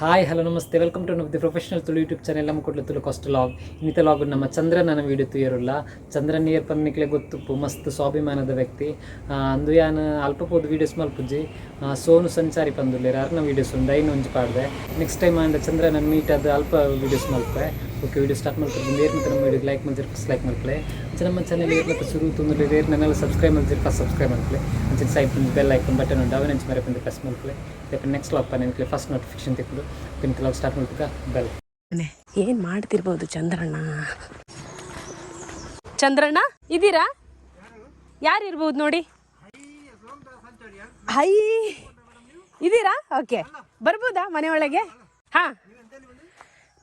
Hi hello ನಮಸ್ತೆ. Welcome to the professional Tulu YouTube channel ನಮ್ಮ ಕೊಡ್ಲು ತುಳು ಕಾಸ್ಟ್ ಲಾಗ್ ಇನ್ನಿತ ಲಾಗ್ ನಮ್ಮ ಚಂದ್ರನ ವೀಡಿಯೋ ತುಯರುಲ್ಲ ಚಂದ್ರನ್ ನಿಯರ್ ಪನ್ನಿಕ್ಲೆ ಗೊತ್ತುಪ್ಪು ಮಸ್ತ್ ಸ್ವಾಭಿಮಾನದ ವ್ಯಕ್ತಿ. ಅಂದು ಯಾನ್ ಅಲ್ಪ ಪೋದು ವೀಡಿಯೋಸ್ ಮಲ್ಪುಜಿ ಆ, ಸೋನು ಸಂಚಾರಿ ಪಂದುಲ್ಲೇರ. ಅರ್ನ ವೀಡಿಯೋಸ್ ಒಂದು ಐನು ಒಂಜಿ ಪಾಡ್ದೆ. ನೆಕ್ಸ್ಟ್ ಟೈಮ್ ಅಂದ ಚಂದ್ರ ನನ್ನ ಮೀಟ್ ಅದು ಅಲ್ಪ ವೀಡಿಯೋಸ್ ಮಲ್ಪೆ. ಓಕೆ ವೀಡಿಯೋ ಸ್ಟಾರ್ಟ್ ಮಾಡ್ತಾರೆ ನೇರ್ ಮತ್ತೆ ನಮ್ಮ ವಿಡಿಯೋಗೆ ಲೈಕ್ ಫಸ್ಟ್ ಲೈಕ್ ಮಾಡ್ಕೊಳ್ಳಿ ನಮ್ಮ ಚಾನಲ್ ಏರ್ಲಕ್ಕ ಶುರು ರೇರ್ ನನ್ನೆಲ್ಲ ಸಬ್ಸ್ಕ್ರೈಬ್ ಮಾಡಿದ್ರೆ ಫಸ್ಟ್ ಸಬ್ಸ್ಕ್ರೈಬ್ ಮಾಡ್ಕೊಳ್ಳಿ ಅಂತ ಸೈಡ್ ಬೆಲ್ ಐಕನ್ ಬಟನ್ ಉಂಟು. ಅವನ ಮರೆ ಬಂದು ಪ್ರೆಸ್ ಮಾಡ್ಕೊಳ್ಳಿ ನೆಕ್ಸ್ಟ್ ಲಾಗ್ ಪನ್ನಿಕ್ಲೆ ಫಸ್ಟ್ ನೋಟಿಫಿಕೇಶನ್ ತೆಗೆದು ಪಿನ್ ಕೆಲವು ಸ್ಟಾರ್ಟ್ ಮಾಡ್ಬೇಕಾ ಬೆಲ್ ಏನ್ ಮಾಡ್ತಿರ್ಬೋದು ಚಂದ್ರಣ್ಣ? ಚಂದ್ರಣ್ಣ ಇದ್ದೀರಾ ಯಾರು ಇರ್ಬೋದು ನೋಡಿ? ಹೈ ಇದ್ದೀರಾ ಓಕೆ ಬರ್ಬೋದಾ ಮನೆ ಒಳಗೆ ಹಾ.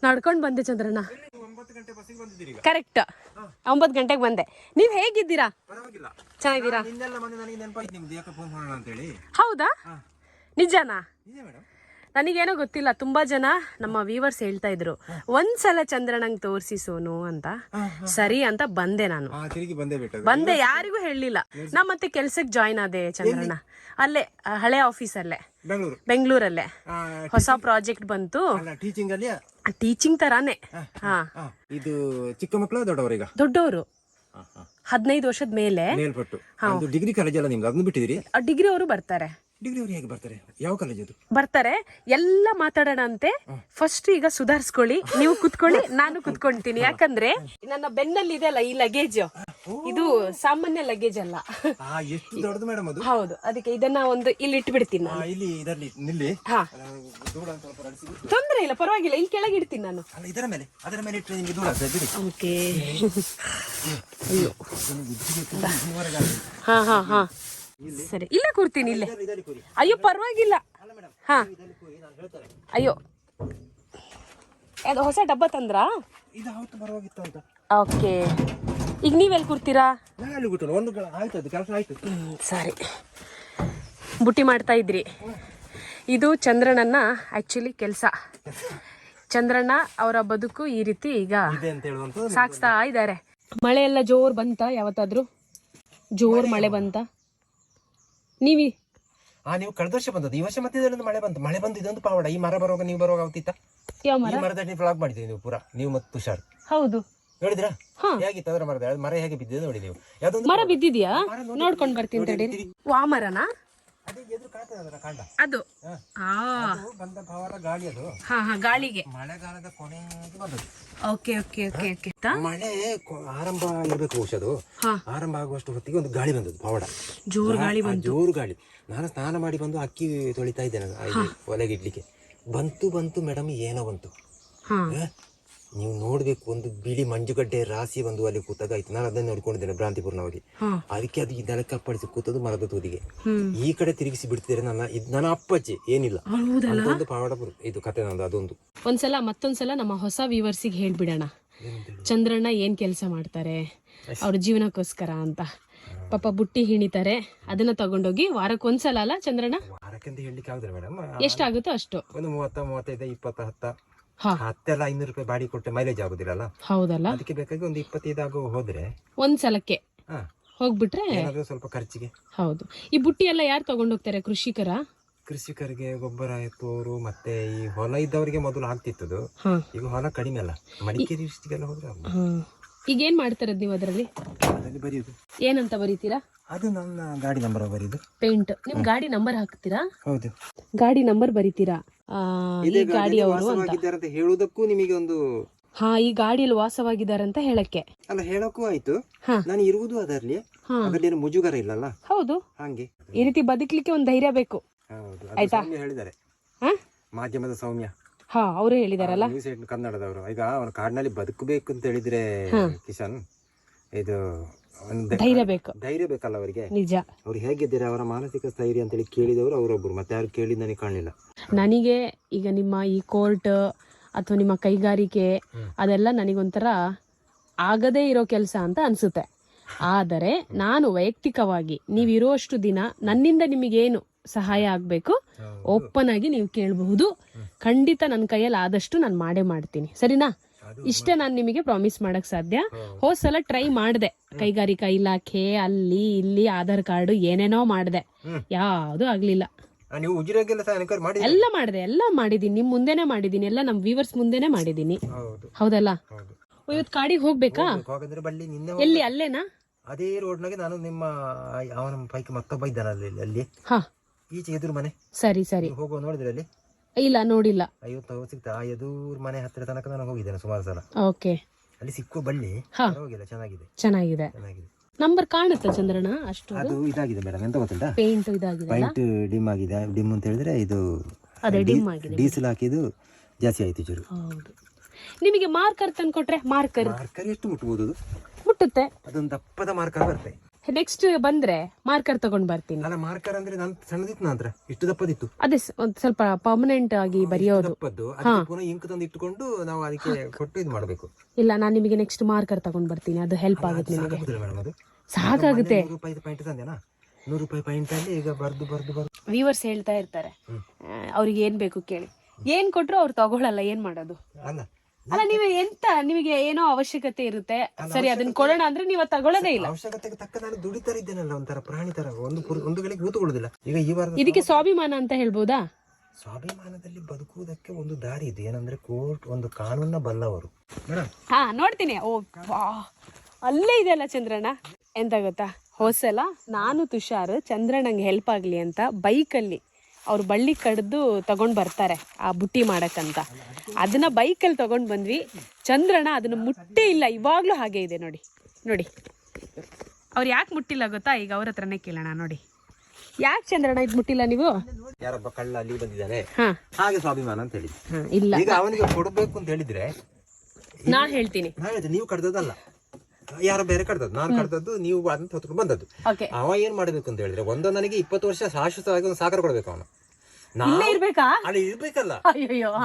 ನಡ್ಕೊಂಡು ಬಂದೆ ಚಂದ್ರಣ್ಣ. ಕರೆಕ್ಟ್ ಒಂಬತ್ತು ಗಂಟೆಗೆ ಬಂದೆ. ನೀವು ಹೇಗಿದ್ದೀರಾ? ಪರವಾಗಿಲ್ಲ. ಚೆನ್ನಾಗಿದ್ದೀರಾ? ನಿನ್ನೆಲ್ಲ ಮೊನ್ನೆ ನನಗೆ ನೆನಪಾಯ್ತು ನಿಮ್ದು ಯಾಕೆ ಫೋನ್ ಮಾಡೋಣ ಅಂತೇಳಿ. ಹೌದಾ? ನಿಜನಾ? ಮೇಡಮ್ ನನಗೇನೋ ಗೊತ್ತಿಲ್ಲ ತುಂಬಾ ಜನ ನಮ್ಮ ವೀವರ್ಸ್ ಹೇಳ್ತಾ ಇದ್ರು ಒಂದ್ಸಲ ಚಂದ್ರನಂಗ್ ತೋರಿಸಿ ಸೋನು ಅಂತ. ಸರಿ ಅಂತ ಬಂದೆ ನಾನು. ತಿರುಗಿ ಬಂದೇ ಯಾರಿಗೂ ಹೇಳಲಿಲ್ಲ ನಾ ಮತ್ತೆ ಕೆಲ್ಸಕ್ಕೆ ಜಾಯ್ನ್ ಆದೆ ಚಂದ್ರಣ್ಣ ಅಲ್ಲೇ ಆ, ಹಳೆ ಆಫೀಸಲ್ಲೇ ಬೆಂಗಳೂರು. ಬೆಂಗಳೂರಲ್ಲೇ. ಹೊಸ ಪ್ರಾಜೆಕ್ಟ್ ಬಂತು. ಅಲ್ಲ ಟೀಚಿಂಗ್ ಅಲ್ಲಿ ಟೀಚಿಂಗ್ ತರಾನೇ. ಹಾ ಇದು ಚಿಕ್ಕ ಮಕ್ಕಳು ದೊಡ್ಡವರೀಗ? ದೊಡ್ಡವರು. ಹದಿನೈದು ವರ್ಷದ ಮೇಲೆ. ಮೇಲ್ಪಟ್ಟು. ಒಂದು ಡಿಗ್ರಿ ಕಾಲೇಜ್ ಎಲ್ಲ ನಿಮ್ದು? ಅದನ್ನು ಬಿಟ್ಟಿದ್ದೀರಿ? ಡಿಗ್ರಿ ಅವರು ಬರ್ತಾರೆ. ಡಿಗ್ರಿ ಅವ್ರು ಹೇಗೆ ಬರ್ತಾರೆ? ಯಾವ ಕಾಲೇಜ್ ಅದು? ಬರ್ತಾರೆ. ಎಲ್ಲ ಮಾತಾಡೋಣ ಅಂತೆ ಫಸ್ಟ್ ಈಗ ಸುಧಾರಿಸ್ಕೊಳ್ಳಿ. ನೀವು ಕುತ್ಕೊಳ್ಳಿ ನಾನು ಕುತ್ಕೊಳ್ತೀನಿ ಯಾಕಂದ್ರೆ ನನ್ನ ಬೆನ್ನಲ್ಲಿ ಇದೆ ಅಲ್ಲ ಈ ಲಗೇಜ್ ಇದು ಸಾಮಾನ್ಯ ಲಗೇಜ್ ಅಲ್ಲ. ಎಷ್ಟು ದೊಡ್ಡದು ಮೇಡಮ್ ಅದು? ಹೌದು. ಅದಕ್ಕೆ ಇದನ್ನ ಒಂದು ಇಲ್ಲಿ ಇಟ್ಬಿಡ್ತೀನಿ ನಾನು. ಇಲ್ಲಿ ಇದರಲ್ಲಿ ನಿಲ್ಲಿ. ಹಾ. ಅಂತ ಸ್ವಲ್ಪ ಅಡಿಸಿ ತೊಂದ್ರೆ ಇಲ್ಲ ಪರವಾಗಿಲ್ಲ. ಇಲ್ಲಿ ಕೆಳಗೆ ಇಡ್ತೀನಿ ನಾನು. ಅಲ್ಲ ಇದರ ಮೇಲೆ. ಅದರ ಮೇಲೆ ಇಟ್ಟರೆ ನಿಮಗೆ ದೂರ ಆಗ್ತದೆ ಬಿಡಿ. ಓಕೆ. ಅಯ್ಯೋ ಹಾ ಹಾ ಹಾ. ಸರಿ ಇಲ್ಲೇ ಕೂರ್ತೀನಿ ಇಲ್ಲೇ. ಅಯ್ಯೋ ಪರವಾಗಿಲ್ಲ. ಹಾ. ಅಯ್ಯೋ. ಅದು ಹೊಸ ಡಬ್ಬ ತಂದ್ರಾ? ಓಕೆ. ಈಗ ನೀವೆಲ್ಲಿ ಕೂರ್ತೀರಾ? ಸರಿ. ಬುಟ್ಟಿ ಮಾಡ್ತಾ ಇದ್ರಿ. ಇದು ಚಂದ್ರನನ್ನ ಆಕ್ಚುಲಿ ಕೆಲಸ. ಚಂದ್ರಣ್ಣ ಅವರ ಬದುಕು ಈ ರೀತಿ ಈಗ ಸಾಗಿಸ್ತಾ ಇದ್ದಾರೆ. ಮಳೆ ಎಲ್ಲ ಜೋರ್ ಬಂತ ಯಾವತ್ತಾದ್ರೂ? ಜೋರ್ ಮಳೆ ಬಂತ? ನೀವಿ? ಆ ನೀವು ಕಳೆದ ವರ್ಷ ಬಂದದ್ದು. ಈ ವರ್ಷ ಮತ್ತೆ ಇದರಲ್ಲಿ ಮಳೆ ಬಂತು. ಮಳೆ ಬಂದು ಇದೊಂದು ಪಾವಡ. ಈ ಮರ ಬರುವಾಗ ನೀವು ಬರುವಾಗ ಆಗ್ತಿತ್ತ ಯಾವ ಈ ಮರ ಮರದಲ್ಲಿ ನೀವು ಫ್ಲಾಗ್ ಮಾಡಿದ್ರಿ ನೀವು ಪೂರಾ. ನೀವು ಮತ್ತು ತುಷಾರ್. ಹೌದು. ನೋಡಿದ್ರಾ ಹಾ. ಹೇಗಿತ್ತು ಅದರ ಮರದ ಮರ ಹೇಗೆ ಬಿದ್ದಿದೆ ನೋಡಿ ನೀವು. ಯಾವ್ದೊಂದು ಮರ ಬಿದ್ದಿದ್ಯಾ? ನೋಡ್ಕೊಂಡು ಬರ್ತೀನಿ ತಡಿ. ವಾ ಮರನಾ ಅದೇ ಬಂದ ಗಾಳಿ ಹಾ ಹಾ ಗಾಳಿಗೆ. ಮಳೆಗಾಲದ ಕೊನೆಗೆ ಬಂದದ್ದು. Okay okay okay okay. ಮಳೆ ಆರಂಭ ಇರಬೇಕು ಬಹುಶಃ ಅದು. ಆರಂಭ ಆಗುವಷ್ಟು ಹೊತ್ತಿಗೆ ಒಂದು ಗಾಳಿ ಬಂದದ್ದು ಪವಾಡ ಜೋರು ಗಾಳಿ ಬಂತು. ಜೋರು ಗಾಳಿ. ನಾನು ಸ್ನಾನ ಮಾಡಿ ಬಂದು ಅಕ್ಕಿ ತೊಳಿತಾ ಇದ್ದೇನೆ ಒಲೆಗೆ ಇಡ್ಲಿಕ್ಕೆ. ಬಂತು ಬಂತು ಮೇಡಮ್ ಏನೋ ಬಂತು? ನೀವು ನೋಡ್ಬೇಕು ಒಂದು ಬಿಳಿ ಮಂಜುಗಡ್ಡೆ ರಾಶಿ ಬಂದು ಅಲ್ಲಿ ಕೂತಾಗ ಆಯ್ತು ನಾನು ಅದನ್ನ ನೋಡ್ಕೊಂಡಿದ್ದೇನೆ ಭ್ರಾಂತಿಪೂರ್ಣವಾಗಿ. ಅದಕ್ಕೆ ಅದು ಈ ನೆಲಕ್ಕೆ ಅಪ್ಪಡಿಸಿ ಕೂತದ್ದು ಮರದ ತೂದಿಗೆ. ಈ ಕಡೆ ತಿರುಗಿಸಿ ಬಿಡ್ತಿದ್ರೆ ನನ್ನ ಇದು ನನ್ನ ಅಪ್ಪಚ್ಚಿ ಏನಿಲ್ಲ. ಒಂದು ಪವಾಡ ಇದು ಕತೆ ನಂದು ಅದೊಂದು. ಒಂದ್ಸಲ ಮತ್ತೊಂದ್ಸಲ ನಮ್ಮ ಹೊಸ ವ್ಯೂವರ್ಸಿಗೆ ಹೇಳ್ಬಿಡೋಣ. ಚಂದ್ರಣ್ಣ ಏನ್ ಕೆಲಸ ಮಾಡ್ತಾರೆ? ಅವ್ರ ಜೀವನಕ್ಕೋಸ್ಕರ ಅಂತ. ಪಾಪ ಬುಟ್ಟಿ ಹಿಣಿತಾರೆ ಅದನ್ನ ತಗೊಂಡೋಗಿ ವಾರಕ್ಕೆ ಒಂದ್ಸಲ ಅಲ್ಲ ಚಂದ್ರಣ್ಣ? ಹೇಳಲಿಕ್ಕೆ ಮೇಡಮ್ ಎಷ್ಟಾಗುತ್ತೋ ಅಷ್ಟು. ಒಂದು ಮೂವತ್ತ ಮೂವತ್ತೈದು ಇಪ್ಪತ್ತ ಹತ್ತ. ಹತ್ತೆಲ್ಲ ಐನೂರು ರೂಪಾಯಿ ಬಾಡಿ ಕೊಟ್ಟರೆ ಮೈಲೇಜ್ ಆಗುದಿಲ್ಲಲ್ಲ? ಹೌದಲ್ಲ? ಅದಕ್ಕೆ ಬೇಕಾಗಿ ಒಂದು ಇಪ್ಪತ್ತೈದು ಆಗೋ ಹೋದ್ರೆ ಒಂದ್ಸಲಕ್ಕೆ ಹಾ. ಹೋಗ್ಬಿಟ್ರೆ ಏನಾದ್ರೂ ಸ್ವಲ್ಪ ಖರ್ಚಿಗೆ. ಹೌದು. ಈ ಬುಟ್ಟಿ ಎಲ್ಲ ಯಾರು ತಗೊಂಡೋಗ್ತಾರೆ ಕೃಷಿಕರ? ಕೃಷಿಕರಿಗೆ ಗೊಬ್ಬರ ಎತ್ತುವವರು ಮತ್ತೆ ಈ ಹೊಲ ಇದ್ದವರಿಗೆ ಮೊದಲು ಆಗ್ತಿತ್ತು ಈಗ ಹೊಲ ಕಡಿಮೆ ಅಲ್ಲ. ಮಡಿಕೇರಿ ಹೋದ್ರೆ ಈಗ ಏನ್ ಮಾಡ್ತಾರದ್ ನೀವು ಅದರಲ್ಲಿ? ಅದರಲ್ಲಿ ಬರೆಯುದು. ಏನಂತ ಬರೀತೀರಾ? ಅದು ನನ್ನ ಗಾಡಿ ನಂಬರ್ ಬರೀದು ಪೇಂಟ್. ನಿಮ್ ಗಾಡಿ ನಂಬರ್ ಹಾಕ್ತೀರಾ? ಹೌದು. ಗಾಡಿ ನಂಬರ್ ಬರೀತೀರಾ? ಆ, ಈ ಅಂತ ವಾಸವಾಗಿದ್ದಾರೆ ಅಂತ. ಹೇಳುವುದಕ್ಕೂ ನಿಮಗೆ ಒಂದು ಹಾ ಈ ಗಾಡಿಯಲ್ಲಿ ವಾಸವಾಗಿದ್ದಾರೆ ಅಂತ ಹೇಳಕ್ಕೆ. ಅಲ್ಲ ಹೇಳಕ್ಕೂ ಆಯ್ತು. ಹಾ. ನಾನು ಇರುವುದು ಅದರಲ್ಲಿ. ಹಾ. ಅದರಲ್ಲಿ ಏನು ಮುಜುಗರ ಇಲ್ಲಲ್ಲ? ಹೌದು. ಹಂಗೆ. ಈ ರೀತಿ ಬದುಕಲಿಕ್ಕೆ ಒಂದು ಧೈರ್ಯ ಬೇಕು. ಹೌದು. ಅದು ಸೌಮ್ಯ ಹೇಳಿದ್ದಾರೆ. ಹಾ ಮಾಧ್ಯಮದ ಸೌಮ್ಯ. ಹಾ ಅವರು ಹೇಳಿದಾರಲ್ಲ. News eight ಕನ್ನಡದವರು. ಈಗ ಅವನ ಕಾಡಿನಲ್ಲಿ ಬದುಕಬೇಕು ಅಂತ ಹೇಳಿದ್ರೆ ಕಿಶನ್ ಇದು ಒಂದು ಧೈರ್ಯ ಬೇಕು. ಧೈರ್ಯ ಬೇಕಲ್ಲ ಅವರಿಗೆ? ನಿಜ. ಅವ್ರು ಹೇಗಿದ್ದಾರೆ? ಅವರ ಮಾನಸಿಕ ಸ್ಥೈರ್ಯ ಅಂತೇಳಿ ಕೇಳಿದವರು ಅವರೊಬ್ಬರು ಮತ್ತೆ ಯಾರು ಕೇಳಿದ ನನಗೆ ಕಾಣಲಿಲ್ಲ. ನನಗೆ ಈಗ ನಿಮ್ಮ ಈ ಕೋರ್ಟ್ ಅಥವಾ ನಿಮ್ಮ ಕೈಗಾರಿಕೆ ಅದೆಲ್ಲ ನನಗೊಂಥರ ಆಗದೇ ಇರೋ ಕೆಲಸ ಅಂತ ಅನ್ಸುತ್ತೆ. ಆದರೆ ನಾನು ವೈಯಕ್ತಿಕವಾಗಿ ನೀವಿರುವಷ್ಟು ದಿನ ನನ್ನಿಂದ ನಿಮಗೇನು ಸಹಾಯ ಆಗಬೇಕು ಓಪನ್ ಆಗಿ ನೀವು ಕೇಳಬಹುದು. ಖಂಡಿತ ನನ್ನ ಕೈಯಲ್ಲಿ ಆದಷ್ಟು ನಾನು ಮಾಡೇ ಮಾಡ್ತೀನಿ. ಸರಿನಾ? ಇಷ್ಟೇ ನಾನು ನಿಮಗೆ ಪ್ರಾಮಿಸ್ ಮಾಡಕ್ ಸಾಧ್ಯ. ಹೋದ್. ಸಲ ಟ್ರೈ ಮಾಡಿದೆ. ಕೈಗಾರಿಕಾ ಇಲಾಖೆ ಅಲ್ಲಿ ಇಲ್ಲಿ ಆಧಾರ್ ಕಾರ್ಡ್ ಏನೇನೋ ಮಾಡಿದೆ. ಯಾವುದು ಆಗ್ಲಿಲ್ಲ. ಎಲ್ಲ ಮಾಡಿದೆ ಎಲ್ಲ ಮಾಡಿದೀನಿ ನಿಮ್ ಮುಂದೆನೆ ಮಾಡಿದೀನಿ ಎಲ್ಲ ನಮ್ ವ್ಯೂವರ್ಸ್ ಮುಂದೆನೆ ಮಾಡಿದೀನಿ ಹೌದು. ಹೌದಲ್ಲ? ಇವತ್ತು ಕಾಡಿಗೆ ಹೋಗ್ಬೇಕಾ? ಹೋಗಂದ್ರೆ ಬಳ್ಳಿ ನಿನ್ನೆ ಎಲ್ಲಿ. ಅಲ್ಲೇನಾ? ಅದೇ ರೋಡ್ನಾಗೆ ನಾನು ನಿಮ್ಮ ಅವನ ಪೈಕಿ ಮತ್ತೊಬ್ಬ ಇದ್ದಾನ ಅಲ್ಲಿ ಅಲ್ಲಿ ಹಾ. ಈಚೆ ಎದುರು ಮನೆ. ಸರಿ ಸರಿ. ಹೋಗೋ ಹೋಗುವ ನೋಡಿದ್ರೆ ಅಲ್ಲಿ? ಇಲ್ಲ ನೋಡಿಲ್ಲ. ಐವತ್ತು ಸಿಗ್ತಾ ಆ ಎದುರು ಮನೆ ಹತ್ತಿರ ತನಕ ನಾನು ಹೋಗಿದ್ದೇನೆ ಸುಮಾರು ಸಲ. ಓಕೆ. ಅಲ್ಲಿ ಸಿಕ್ಕು ಬಳ್ಳಿ ಹಾ. ಪರವಾಗಿಲ್ಲ ಚೆನ್ನಾಗಿದೆ. ಚೆನ್ನಾಗಿದೆ. ಚೆನ್ನಾಗಿದೆ. ನಂಬರ್ ಕಾಣುತ್ತಾ ಚಂದ್ರನ ಅಷ್ಟು ಅದು? ಇದಾಗಿದೆ ಮೇಡಮ್ ಎಂತ ಗೊತ್ತಿಲ್ಲ ಪೇಂಟ್ ಇದಾಗಿದೆ ಪೈಂಟ್ ಡಿಮ್ ಆಗಿದೆ ಡಿಮ್ ಅಂತ ಹೇಳಿದ್ರೆ ಇದು ಅದೇ ಡಿಮ್ ಆಗಿದೆ. ಡೀಸೆಲ್ ಹಾಕಿದ್ದು ಜಾಸ್ತಿ ಆಯ್ತು ಚೂರು. ಹೌದು. ನಿಮಗೆ ಮಾರ್ಕರ್ ತಂದ್ಕೊಟ್ರೆ ಮಾರ್ಕರ್ ಮಾರ್ಕರ್ ಎಷ್ಟು ಮುಟ್ಬೋದು? ಮುಟ್ಟುತ್ತೆ. ಅದೊಂದು ದಪ್ಪದ ಮಾರ್ಕರ್ ಬರುತ್ತೆ. ನೆಕ್ಸ್ಟ್ ಬಂದ್ರೆ ಮಾರ್ಕರ್ ತಗೊಂಡ್ ಬರ್ತೀನಿ. ಅಲ್ಲ ಮಾರ್ಕರ್ ಅಂದ್ರೆ ನಾನು ಸಣ್ಣದಿತ್ತು ನಂತರ ಇಷ್ಟು ದಪ್ಪದಿತ್ತು. ಅದೇ ಸ- ಒಂದ್ ಸ್ವಲ್ಪ ಪರ್ಮನೆಂಟ್ ಆಗಿ ಬರೆಯೋದು. ದಪ್ಪದ್ದು. ಅದಕ್ಕೆ ಪುನಃ ಇಂಕ್ ತಂದು ಇಟ್ಟುಕೊಂಡು ನಾವು ಅದಕ್ಕೆ ಕೊಟ್ಟು ಇದು ಮಾಡಬೇಕು. ಇಲ್ಲ ನಾನು ನಿಮಗೆ ನೆಕ್ಸ್ಟ್ ಮಾರ್ಕರ್ ತಗೊಂಡ್ ಬರ್ತೀನಿ. ಅದು ಹೆಲ್ಪ್ ಆಗುತ್ತೆ ನಿಮಗೆ. ಸಾಕಾಗುದಿಲ್ಲ ಮೇಡಮ್ ಅದು. ಸಾಕಾಗುತ್ತೆ. ನೂರು ರೂಪಾಯಿ ಪಾಯಿಂಟ್ ತಂದೆನಾ? ನೂರು ರೂಪಾಯಿ ಪಾಯಿಂಟ್ ಅಲ್ಲಿ ಈಗ ಬರ್ದು ಬರ್ದು ಬರ್ದು. ವ್ಯೂವರ್ಸ್ ಹೇಳ್ತಾ ಇರ್ತಾರೆ. ಹ್ಮ್. ಆ, ಅವ್ರಿಗೆ ಏನ್ ಬೇಕು ಕೇಳಿ. ಏನ್ ಕೊಟ್ರು ಅವ್ರು ತಗೊಳಲ್ಲ ಏನ್ ಮಾಡೋದು? ಅಲ್ಲ ಅಲ್ಲ ನೀವು ಎಂತ ನಿಮಗೆ ಏನೋ ಅವಶ್ಯಕತೆ ಇರುತ್ತೆ. ಸರಿ ಅದನ್ನ ಕೊಡೋಣ ಅಂದ್ರೆ ನೀವು ತಗೊಳ್ಳೋದೇ ಇಲ್ಲ. ಅವಶ್ಯಕತೆಗೆ ತಕ್ಕ ನಾನು ದುಡಿತಾ ಇದ್ದೇನಲ್ಲ ಒಂಥರ ಪ್ರಾಣಿ ತರ. ಒಂದು ಒಂದು ಗಳಿಗೆ ಕೂತ್ಕೊಳ್ಳೋದಿಲ್ಲ ಈಗ ಈ ವಾರ ಇದಕ್ಕೆ ಸ್ವಾಭಿಮಾನ ಅಂತ ಹೇಳ್ಬೋದಾ? ಸ್ವಾಭಿಮಾನದಲ್ಲಿ ಬದುಕುವುದಕ್ಕೆ ಒಂದು ದಾರಿ ಇದೆ. ಏನಂದ್ರೆ ಕೋರ್ಟ್ ಒಂದು ಕಾನೂನ ಬಲ್ಲವರು. ಮೇಡಮ್ ಹಾ ನೋಡ್ತೀನಿ. ಓ ಅಲ್ಲೇ ಇದೆಯಲ್ಲ ಚಂದ್ರಣ್ಣ? ಎಂತ ಗೊತ್ತಾ? ಹೋಸಲ ನಾನು ತುಷಾರ್ ಚಂದ್ರಣ್ಣಂಗೆ ಹೆಲ್ಪ್ ಆಗಲಿ ಅಂತ ಬೈಕಲ್ಲಿ ಅವ್ರು ಬಳ್ಳಿ ಕಡ್ದು ತಗೊಂಡು ಬರ್ತಾರೆ ಆ ಬುಟ್ಟಿ ಮಾಡಕ್ಕಂತ. ಅದನ್ನ ಬೈಕಲ್ಲಿ ತಗೊಂಡ್ ಬಂದ್ವಿ. ಚಂದ್ರಣ್ಣ ಅದನ್ನ ಮುಟ್ಟೇ ಇಲ್ಲ. ಇವಾಗ್ಲೂ ಹಾಗೆ ಇದೆ ನೋಡಿ. ನೋಡಿ. ಅವ್ರು ಯಾಕೆ ಮುಟ್ಟಿಲ್ಲ ಗೊತ್ತಾ? ಈಗ ಅವ್ರ ಹತ್ರನೇ ಕೇಳೋಣ ನೋಡಿ. ಯಾಕೆ ಚಂದ್ರಣ್ಣ ಇದು ಮುಟ್ಟಿಲ್ಲ ನೀವು? ಯಾರೊಬ್ಬ ಕಳ್ಳ ಅಲ್ಲಿ ಬಂದಿದ್ದಾನೆ. ಹಾಗೆ ಸ್ವಾಭಿಮಾನ ಅಂತ ಹೇಳಿ. ಇಲ್ಲ. ಈಗ ಅವನಿಗೆ ಕೊಡಬೇಕು ಅಂತ ಹೇಳಿದ್ರೆ ನಾನು ಹೇಳ್ತೀನಿ ನೀವು ಕಡ್ದದ್ದಲ್ಲ. ಯಾರೋ ಬೇರೆ ಕಡ್ದದ್ದು ನಾನು ಕಡ್ದದ್ದು ನೀವು ಅದನ್ನ ಹೊತ್ಕೊಂಡು ಬಂದದ್ದು. ಅವ ಏನ್ ಮಾಡಬೇಕು ಅಂತ ಹೇಳಿದ್ರೆ ಒಂದು ನನಗೆ ಇಪ್ಪತ್ತು ವರ್ಷ ಶಾಶ್ವತವಾಗಿ ಒಂದು ಸಾಕಾರ ಕೊಡ್ಬೇಕು ಅವನು. ನಾನು ಅಲ್ಲಿ ಇರ್ಬೇಕಲ್ಲ.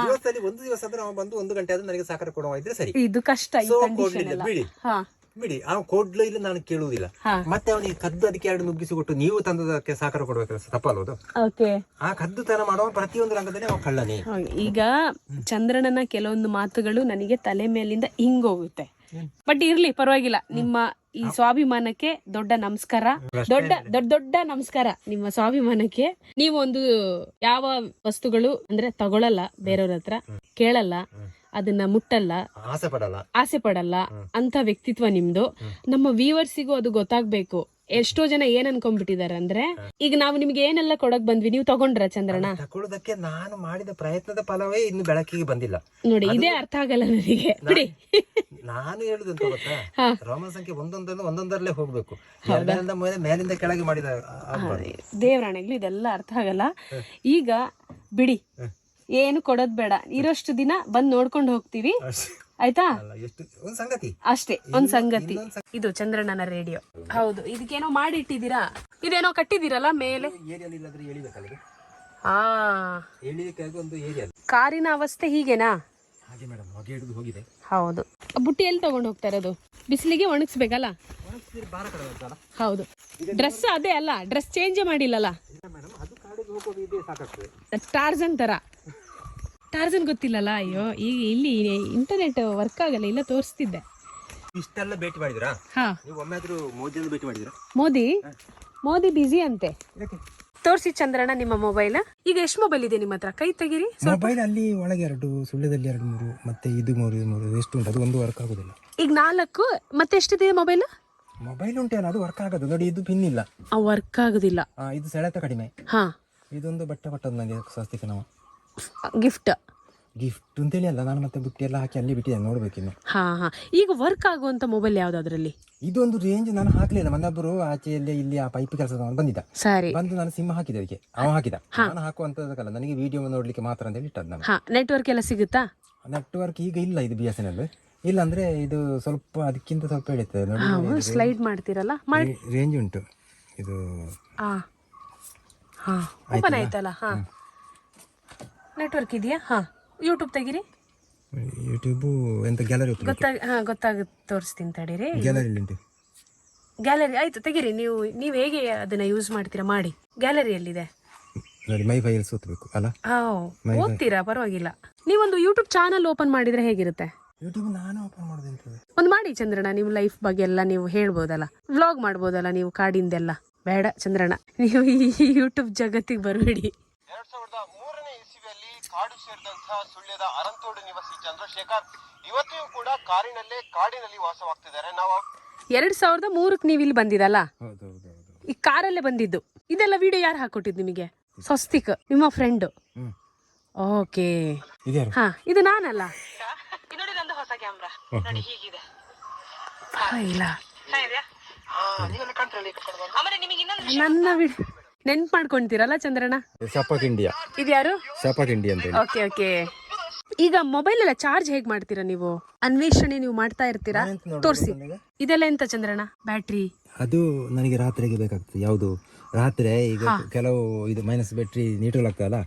ದಿವಸದಲ್ಲಿ ಒಂದು ದಿವಸ ಆದ್ರೆ ಅವನು ಬಂದು ಒಂದು ಗಂಟೆ ಆದ್ರೆ ನನಗೆ ಸಾಕಾರ ಕೊಡುವ ಇದ್ರೆ ಸರಿ. ಇದು ಕಷ್ಟ ಬಿಡಿ. ಬಿಡಿ. ಅವ್ನು ಕೊಡ್ಲು ಇಲ್ಲ ನಾನು ಕೇಳುವುದಿಲ್ಲ. ಮತ್ತೆ ಅವನಿಗೆ ಕದ್ದು ಅದಕ್ಕೆ ಎರಡು ನುಗ್ಗಿಸಿ ಕೊಟ್ಟು ನೀವು ತಂದದಕ್ಕೆ ಸಾಕಾರ ಕೊಡ್ಬೇಕಲ್ಲ ತಪ್ಪಲ್ವದು ಆ ಕದ್ದು ಕದ್ದುತನ ಮಾಡುವ ಪ್ರತಿಯೊಂದು ರಂಗದಲ್ಲಿ ಅವ ಕಳ್ಳನೇ. ಈಗ ಚಂದ್ರನನ ಕೆಲವೊಂದು ಮಾತುಗಳು ನನಗೆ ತಲೆ ಮೇಲಿಂದ ಹಿಂಗೋಗುತ್ತೆ. ಬಟ್ ಇರ್ಲಿ ಪರವಾಗಿಲ್ಲ. ನಿಮ್ಮ ಈ ಸ್ವಾಭಿಮಾನಕ್ಕೆ ದೊಡ್ಡ ನಮಸ್ಕಾರ. ದೊಡ್ಡ ದೊಡ್ಡ ದೊಡ್ಡ ನಮಸ್ಕಾರ ನಿಮ್ಮ ಸ್ವಾಭಿಮಾನಕ್ಕೆ. ನೀವು ಒಂದು ಯಾವ ವಸ್ತುಗಳು ಅಂದ್ರೆ ತಗೊಳಲ್ಲ ಬೇರೆಯವ್ರ ಹತ್ರ ಕೇಳಲ್ಲ. ಅದನ್ನ ಮುಟ್ಟಲ್ಲ. ಆಸೆ ಪಡಲ್ಲ ಆಸೆ ಪಡಲ್ಲ ಅಂತ ವ್ಯಕ್ತಿತ್ವ ನಿಮ್ದು. ನಮ್ಮ ವ್ಯೂವರ್ಸಿಗೂ ಅದು ಗೊತ್ತಾಗ್ಬೇಕು. ಎಷ್ಟೋ ಜನ ಏನ್ ಅನ್ಕೊಂಡ್ಬಿಟ್ಟಿದಾರೆ ಅಂದ್ರೆ ಈಗ ನಾವು ನಿಮ್ಗೆ ಏನೆಲ್ಲ ಕೊಡಕ್ ಬಂದ್ವಿ ನೀವು ತಗೊಂಡ್ರ ಚಂದ್ರಣ ತಗೊಳ್ಳೋದಕ್ಕೆ ನಾನು ಮಾಡಿದ ಪ್ರಯತ್ನದ ಫಲವೇ ಇನ್ನು ಬೆಳಕಿಗೆ ಬಂದಿಲ್ಲ. ನೋಡಿ ಇದೇ ಅರ್ಥ ಆಗಲ್ಲ ನನಗೆ. ಬಿಡಿ. ನಾನು ಹೇಳುದಂತ ಅಂತ ಗೊತ್ತಾ? ರೋಮ ಸಂಖ್ಯೆ ಒಂದೊಂದನ್ನು ಒಂದೊಂದರಲ್ಲೇ ಹೋಗ್ಬೇಕು. ಮೇಲಿಂದ ಕೆಳಗೆ ಮಾಡಿದ ದೇವರಾಣೆಗಳು ದೇವರಾಣೆಗ್ಲು ಇದೆಲ್ಲ ಅರ್ಥ ಆಗಲ್ಲ. ಈಗ ಬಿಡಿ. ಏನು ಕೊಡೋದ್ ಬೇಡ. ಇರೋಷ್ಟು ದಿನ ಬಂದ್ ನೋಡ್ಕೊಂಡು ಹೋಗ್ತೀವಿ. ಆಯ್ತಾ? ಅಷ್ಟೇ ಒಂದ್ ಸಂಗತಿ. ಇದು ಚಂದ್ರಣ್ಣನ ರೇಡಿಯೋ. ಹೌದು ಇದಕ್ಕೇನೋ ಮಾಡಿ ಇಟ್ಟಿದ್ದೀರಾ ಇದೇನೋ ಕಟ್ಟಿದಿರಲ್ಲ ಮೇಲೆ? ಕಾರಿನ ಅವಸ್ಥೆ ಹೀಗೆನಾ? ಹೋಗಿದೆ. ಹೌದು. ಬುಟ್ಟಿ ಎಲ್ಲಿ ತಗೊಂಡು ಹೋಗ್ತಾರೆ ಅದು? ಬಿಸಿಲಿಗೆ ಒಣಗಿಸ್ಬೇಕಲ್ಲ? ಹೌದು. ಡ್ರೆಸ್ ಅದೇ ಅಲ್ಲ ಡ್ರೆಸ್ ಚೇಂಜ್ ಮಾಡಿಲ್ಲಲ್ಲ? ಟಾರ್ಜನ್ ತರ. ಟಾರ್ಜನ್ ಗೊತ್ತಿಲ್ಲಲ್ಲ ಅಯ್ಯೋ ಈಗ ಇಲ್ಲಿ ಇಂಟರ್ನೆಟ್ ವರ್ಕ್ ಆಗಲ್ಲ ಇಲ್ಲ ತೋರಿಸ್ತಿದ್ದೆ. ಇಷ್ಟೆಲ್ಲ ಭೇಟಿ ಮಾಡಿದ್ರಾ ಹಾ. ನೀವು ಮೋದಿಯನ್ನು ಭೇಟಿ ಮಾಡಿದ್ರಾ ಮೋದಿ? ಮೋದಿ ಬಿಸಿ ಅಂತೆ. ತೋರಿಸಿ ಚಂದ್ರಣ್ಣ ನಿಮ್ಮ ಮೊಬೈಲ್ ಈಗ ಎಷ್ಟು ಮೊಬೈಲ್ ಇದೆ ನಿಮ್ಮ ಹತ್ರ? ಕೈ ತೆಗೀರಿ ಮೊಬೈಲ್ ಅಲ್ಲಿ ಒಳಗೆ ಎರಡು ಸುಳ್ಳ್ಯದಲ್ಲಿ ಎರಡು ಮೂರು ಮತ್ತೆ ಇದು ಮೂರು ಇದು ಮೂರು ಎಷ್ಟು ಉಂಟು? ಅದು ಒಂದು ವರ್ಕ್ ಆಗೋದಿಲ್ಲ. ಈಗ ನಾಲ್ಕು ಮತ್ತೆ ಎಷ್ಟಿದೆ ಮೊಬೈಲ್ ಮೊಬೈಲ್ ಉಂಟು ಅದು ವರ್ಕ್ ಆಗೋದು. ನೋಡಿ ಇದು ಪಿನ್ ಇಲ್ಲ. ವರ್ಕ್ ಆಗೋದಿಲ್ಲ. ಆ, ಇದು ಸೆಳೆತ ಕಡಿಮೆ. ಹಾ. ಇದೊಂದು ಬಟ್ಟೆ ಬಟ್ಟದ ನನಗೆ ಸ್ವಸ್ತಿಕ ನಾವು. ಗಿಫ್ಟ್ ಗಿಫ್ಟ್ ಅಂತೇಳಿ ಅಲ್ಲ ನಾನು ಮತ್ತೆ ಬುಟ್ಟಿ ಎಲ್ಲ ಹಾಕಿ ಅಲ್ಲಿ ಬಿಟ್ಟಿದ್ದೆ ನೋಡ್ಬೇಕಿನ್ನು. ಹಾ ಹಾ. ಈಗ ವರ್ಕ್ ಆಗುವಂತ ಮೊಬೈಲ್ ಯಾವ್ದು ಅದರಲ್ಲಿ ಇದೊಂದು ರೇಂಜ್ ನಾನು ಹಾಕ್ಲಿಲ್ಲ. ಮನೊಬ್ಬರು ಆಚೆಯಲ್ಲಿ ಇಲ್ಲಿ ಆ ಪೈಪ್ ಕೆಲಸ ಬಂದಿದ್ದ. ಸರಿ. ಬಂದು ನಾನು ಸಿಮ್ ಹಾಕಿದೆ ಅದಕ್ಕೆ. ಅವ ಹಾಕಿದ. ನಾನು ಹಾಕುವಂತದಕ್ಕಲ್ಲ ನನಗೆ ವಿಡಿಯೋ ನೋಡ್ಲಿಕ್ಕೆ ಮಾತ್ರ ಅಂತ ಹೇಳಿ ಇಟ್ಟದ್ದು ನಾನು. ಹಾ ನೆಟ್ವರ್ಕ್ ಎಲ್ಲ ಸಿಗುತ್ತಾ? ನೆಟ್ವರ್ಕ್ ಈಗ ಇಲ್ಲ ಇದು ಬಿ ಎಸ್ ಎನ್ ಎಲ್ ಇಲ್ಲ ಅಂದ್ರೆ ಇದು ಸ್ವಲ್ಪ ಅದಕ್ಕಿಂತ ಸ್ವಲ್ಪ ಹೇಳುತ್ತೆ ನೋಡಿ ಸ್ಲೈಡ್ ಮಾಡ್ತೀರಲ್ಲ? ಮಾಡಿ ರೇಂಜ್ ಉಂಟು. ಇದು ಹಾ ಹಾ ಓಪನ್ ಆಯ್ತಲ್ಲ? ಹಾ. ನೆಟ್ವರ್ಕ್ ಇದೆಯಾ? ಹಾ. ಯೂಟ್ಯೂಬ್ ತೆಗೀರಿ? ಯೂಟ್ಯೂಬು ಎಂತ ಗ್ಯಾಲರಿ ಗೊತ್ತಾಗ ಹಾ ಗೊತ್ತಾಗುತ್ತೆ ತೋರಿಸ್ತೀನಿ ತಡೀರಿ. ಗ್ಯಾಲರಿ ಗ್ಯಾಲರಿ ಆಯ್ತು ತೆಗೀರಿ. ನೀವು ನೀವು ಹೇಗೆ ಅದನ್ನ ಯೂಸ್ ಮಾಡ್ತೀರಾ? ಮಾಡಿ. ಗ್ಯಾಲರಿಯಲ್ಲಿದೆ ನೋಡಿ ಮೈ ಫೈಲ್ಸ್ ಓದ್ಬೇಕು ಅಲ್ಲ? ಹಾಂ ಓದ್ತೀರಾ? ಪರವಾಗಿಲ್ಲ. ನೀವೊಂದು ಯೂಟ್ಯೂಬ್ ಚಾನಲ್ ಓಪನ್ ಮಾಡಿದ್ರೆ ಹೇಗಿರುತ್ತೆ? ಯೂಟ್ಯೂಬ್ ನಾನು ಓಪನ್ ಮಾಡೋದು ಒಂದು ಮಾಡಿ ಚಂದ್ರಣ್ಣ. ನೀವು ಲೈಫ್ ಬಗ್ಗೆ ಎಲ್ಲ ನೀವು ಹೇಳ್ಬೋದಲ್ಲ. ವ್ಲಾಗ್ ಮಾಡ್ಬೋದಲ್ಲ ನೀವು ಕಾಡಿಂದೆಲ್ಲ. ಬೇಡ ಚಂದ್ರಣ್ಣ. ನೀವು ಈ ಯೂಟ್ಯೂಬ್ ಜಗತ್ತಿಗೆ ಬರಬೇಡಿ ಸಾವಿರದ ಮೂರನೇ ಇಸವಿಯಲ್ಲಿ ಕಾಡು ಸೇರಿದಂತಹ ಸುಳ್ಯದ ಅರಂತೋಡು ನಿವಾಸಿ ಚಂದ್ರಶೇಖರ್. ಇವತ್ತಿಯೂ ಕೂಡ ಕಾರಿನಲ್ಲೇ ಕಾಡಿನಲ್ಲಿ ವಾಸವಾಗ್ತಿದ್ದಾರೆ. ನಾವು ಎರಡ್ ಸಾವಿರದ ಮೂರಕ್ಕೆ ನೀವು ಇಲ್ಲಿ ಬಂದಿದಲ್ಲ ಹೌದು ಹೌದು ಹೌದು ಈ ಕಾರಲ್ಲೇ ಬಂದಿದ್ದು. ಇದೆಲ್ಲ ವಿಡಿಯೋ ಯಾರು ಹಾಕೊಟ್ಟಿದ್ದು ನಿಮಗೆ? ಸ್ವಸ್ತಿಕ್ ನಿಮ್ಮ ಫ್ರೆಂಡ್ ಓಕೆ. ಹಾ ಇದು ನಾನಲ್ಲ. ನೋಡಿ ನಂದು ಹೊಸ ಕ್ಯಾಮ್ರಾ ನೋಡಿ ಹೀಗಿದೆ. ಇಲ್ಲ ನನ್ನ ವಿಡಿಯೋ ನೆನ್ಪು ಮಾಡ್ಕೊಂತೀರಲ್ಲ ಚಂದ್ರಣ್ಣ? ಸಪಕ್ ಇಂಡಿಯಾ ಇದ್ಯಾರು? ಸಪಕ್ ಇಂಡಿಯಾ ಅಂತ ಹೇಳಿ. Okay okay. ಈಗ ಮೊಬೈಲ್ ಎಲ್ಲ ಚಾರ್ಜ್ ಹೇಗ್ ಮಾಡ್ತೀರಾ ನೀವು? ಅನ್ವೇಷಣೆ ನೀವು ಮಾಡ್ತಾ ಇರ್ತೀರಾ? ತೋರಿಸಿ? ಇದೆಲ್ಲ ಎಂತ ಚಂದ್ರಣ್ಣ? ಬ್ಯಾಟ್ರಿ? ಅದು ನನಗೆ ರಾತ್ರಿಗೆ ಬೇಕಾಗ್ತದೆ ಯಾವುದು? ರಾತ್ರಿ ಈಗ ಕೆಲವು ಇದು ಮೈನಸ್ ಬ್ಯಾಟ್ರಿ ನೀಟ್ರಲ್ ಆಗ್ತದಲ್ಲ